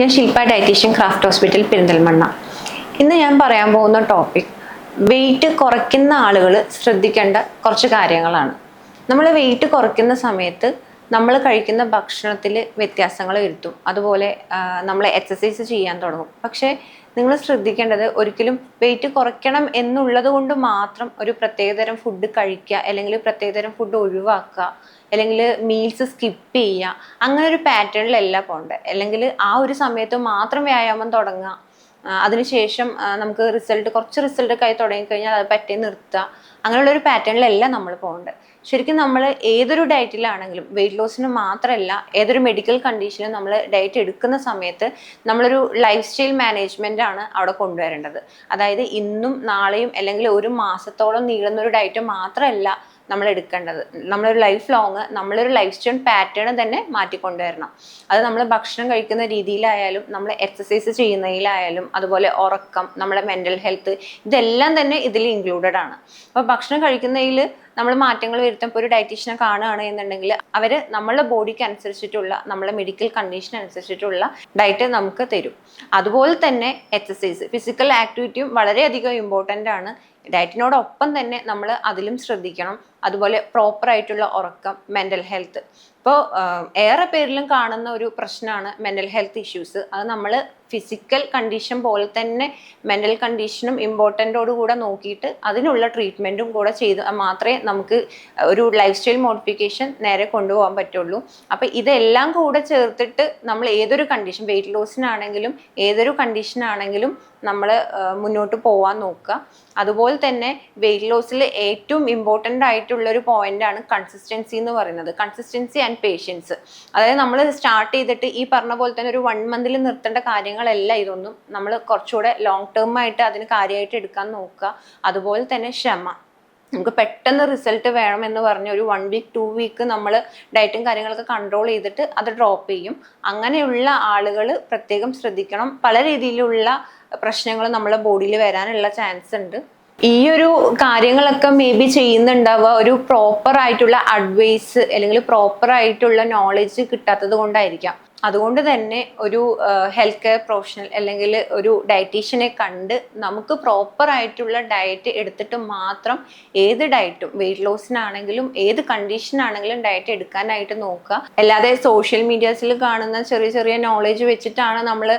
ഞാൻ Shilpa dietitian Craft hospital Perinthalmanna. ഇന്ന് ഞാൻ പറയാൻ പോകുന്ന ടോപ്പിക് വെയിറ്റ് കുറയ്ക്കുന്ന ആളുകൾ ശ്രദ്ധിക്കേണ്ട കുറച്ച് കാര്യങ്ങളാണ്. നമ്മൾ വെയിറ്റ് കുറയ്ക്കുന്ന സമയത്ത് നമ്മൾ കഴിക്കുന്ന ഭക്ഷണത്തിൽ വ്യത്യാസങ്ങൾ വരുത്തും. അതുപോലെ നമ്മൾ എക്സസൈസ് ചെയ്യാൻ തുടങ്ങും. പക്ഷേ നിങ്ങൾ ശ്രദ്ധിക്കേണ്ടത് ഒരിക്കലും വെയിറ്റ് കുറയ്ക്കണം എന്നുള്ളത് കൊണ്ട് മാത്രം ഒരു പ്രത്യേകതരം ഫുഡ് കഴിക്കുക അല്ലെങ്കിൽ പ്രത്യേകതരം ഫുഡ് ഒഴിവാക്കുക അല്ലെങ്കിൽ മീൽസ് സ്കിപ്പ് ചെയ്യുക അങ്ങനെ ഒരു പാറ്റേണിലല്ല പോകേണ്ടത് അല്ലെങ്കിൽ ആ ഒരു സമയത്ത് മാത്രം വ്യായാമം തുടങ്ങുക അതിനുശേഷം നമുക്ക് റിസൾട്ട് കുറച്ച് റിസൾട്ട് ഒക്കെ ആയി തുടങ്ങിക്കഴിഞ്ഞാൽ അത് പറ്റി നിർത്തുക അങ്ങനെയുള്ള ഒരു പാറ്റേണിലല്ല നമ്മൾ പോകേണ്ടത്. ശരിക്കും നമ്മൾ ഏതൊരു ഡയറ്റിലാണെങ്കിലും വെയിറ്റ് ലോസിന് മാത്രമല്ല ഏതൊരു മെഡിക്കൽ കണ്ടീഷനും നമ്മൾ ഡയറ്റ് എടുക്കുന്ന സമയത്ത് നമ്മളൊരു ലൈഫ് സ്റ്റൈൽ മാനേജ്മെന്റ് ആണ് അവിടെ കൊണ്ടുവരേണ്ടത്. അതായത് ഇന്നും നാളെയും അല്ലെങ്കിൽ ഒരു മാസത്തോളം നീളുന്ന ഒരു ഡയറ്റ് മാത്രമല്ല നമ്മൾ എടുക്കേണ്ടത്. നമ്മളൊരു ലൈഫ് ലോങ് നമ്മളൊരു ലൈഫ് സ്റ്റൈൽ പാറ്റേൺ തന്നെ മാറ്റിക്കൊണ്ടുവരണം. അത് നമ്മൾ ഭക്ഷണം കഴിക്കുന്ന രീതിയിലായാലും നമ്മൾ എക്സസൈസ് ചെയ്യുന്നതിലായാലും അതുപോലെ ഉറക്കം നമ്മുടെ മെന്റൽ ഹെൽത്ത് ഇതെല്ലാം തന്നെ ഇതിൽ ഇൻക്ലൂഡഡ് ആണ്. അപ്പോൾ ഭക്ഷണം കഴിക്കുന്നതിൽ നമ്മൾ മാറ്റങ്ങൾ വരുത്തുമ്പോൾ ഒരു ഡയറ്റീഷ്യനെ കാണുകയാണ് എന്നുണ്ടെങ്കിൽ അവർ നമ്മളുടെ ബോഡിക്ക് അനുസരിച്ചിട്ടുള്ള നമ്മളെ മെഡിക്കൽ കണ്ടീഷൻ അനുസരിച്ചിട്ടുള്ള ഡയറ്റ് നമുക്ക് തരും. അതുപോലെ തന്നെ എക്സസൈസ് ഫിസിക്കൽ ആക്ടിവിറ്റിയും വളരെയധികം ഇമ്പോർട്ടന്റ് ആണ്. ഡയറ്റിനോടൊപ്പം തന്നെ നമ്മൾ അതിലും ശ്രദ്ധിക്കണം. അതുപോലെ പ്രോപ്പർ ആയിട്ടുള്ള ഉറക്കം മെന്റൽ ഹെൽത്ത് ഇപ്പോൾ ഏറെ പേരിലും കാണുന്ന ഒരു പ്രശ്നമാണ് മെന്റൽ ഹെൽത്ത് ഇഷ്യൂസ് അത് നമ്മൾ ഫിസിക്കൽ കണ്ടീഷൻ പോലെ തന്നെ മെന്റൽ കണ്ടീഷനും ഇമ്പോർട്ടന്റോട് കൂടെ നോക്കിയിട്ട് അതിനുള്ള ട്രീറ്റ്മെന്റും കൂടെ ചെയ്ത് മാത്രമേ നമുക്ക് ഒരു ലൈഫ് സ്റ്റൈൽ മോഡിഫിക്കേഷൻ നേരെ കൊണ്ടുപോകാൻ പറ്റുള്ളൂ. അപ്പോൾ ഇതെല്ലാം കൂടെ ചേർത്തിട്ട് നമ്മൾ ഏതൊരു കണ്ടീഷൻ വെയിറ്റ് ലോസിനാണെങ്കിലും ഏതൊരു കണ്ടീഷനാണെങ്കിലും നമ്മൾ മുന്നോട്ട് പോകാൻ നോക്കുക. അതുപോലെ തന്നെ വെയിറ്റ് ലോസിൽ ഏറ്റവും ഇമ്പോർട്ടന്റ് ആയിട്ടുള്ളൊരു ആണ് കൺസിസ്റ്റൻസി എന്ന് പറയുന്നത്. കൺസിസ്റ്റൻസി ആൻഡ് പേഷ്യൻസ് അതായത് നമ്മൾ സ്റ്റാർട്ട് ചെയ്തിട്ട് ഈ പറഞ്ഞ പോലെ തന്നെ ഒരു വൺ മന്തിൽ നിർത്തേണ്ട കാര്യങ്ങളല്ല ഇതൊന്നും നമ്മൾ കുറച്ചുകൂടെ ലോങ് ടേം ആയിട്ട് അതിന് കാര്യമായിട്ട് എടുക്കാൻ നോക്കുക. അതുപോലെ തന്നെ ക്ഷമ. നമുക്ക് പെട്ടെന്ന് റിസൾട്ട് വേണം എന്ന് പറഞ്ഞ് ഒരു വൺ വീക്ക് ടു വീക്ക് നമ്മൾ ഡയറ്റും കാര്യങ്ങളൊക്കെ കൺട്രോൾ ചെയ്തിട്ട് അത് ഡ്രോപ്പ് ചെയ്യും. അങ്ങനെയുള്ള ആളുകൾ പ്രത്യേകം ശ്രദ്ധിക്കണം. പല രീതിയിലുള്ള പ്രശ്നങ്ങൾ നമ്മളെ ബോഡിയിൽ വരാനുള്ള ചാൻസ് ഉണ്ട്. ഈ ഒരു കാര്യങ്ങളൊക്കെ മേ ബി ചെയ്യുന്നുണ്ടാവുക ഒരു പ്രോപ്പർ ആയിട്ടുള്ള അഡ്വൈസ് അല്ലെങ്കിൽ പ്രോപ്പർ ആയിട്ടുള്ള നോളജ് കിട്ടാത്തത് കൊണ്ടായിരിക്കാം. അതുകൊണ്ട് തന്നെ ഒരു ഹെൽത്ത് കെയർ പ്രൊഫഷണൽ അല്ലെങ്കിൽ ഒരു ഡയറ്റീഷ്യനെ കണ്ട് നമുക്ക് പ്രോപ്പർ ആയിട്ടുള്ള ഡയറ്റ് എടുത്തിട്ട് മാത്രം ഏത് ഡയറ്റും വെയിറ്റ് ലോസിനാണെങ്കിലും ഏത് കണ്ടീഷനാണെങ്കിലും ഡയറ്റ് എടുക്കാനായിട്ട് നോക്കുക. അല്ലാതെ സോഷ്യൽ മീഡിയാസിൽ കാണുന്ന ചെറിയ ചെറിയ നോളജ് വെച്ചിട്ടാണ് നമ്മൾ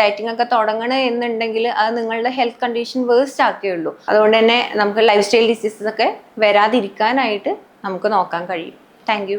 ഡയറ്റിംഗ് ഒക്കെ തുടങ്ങണത് എന്നുണ്ടെങ്കിൽ അത് നിങ്ങളുടെ ഹെൽത്ത് കണ്ടീഷൻ വേസ്റ്റ് ആക്കുകയുള്ളൂ അതുകൊണ്ട് തന്നെ നമുക്ക് ലൈഫ് സ്റ്റൈൽ ഡിസീസസ് ഒക്കെ വരാതിരിക്കാനായിട്ട് നമുക്ക് നോക്കാൻ കഴിയും. താങ്ക്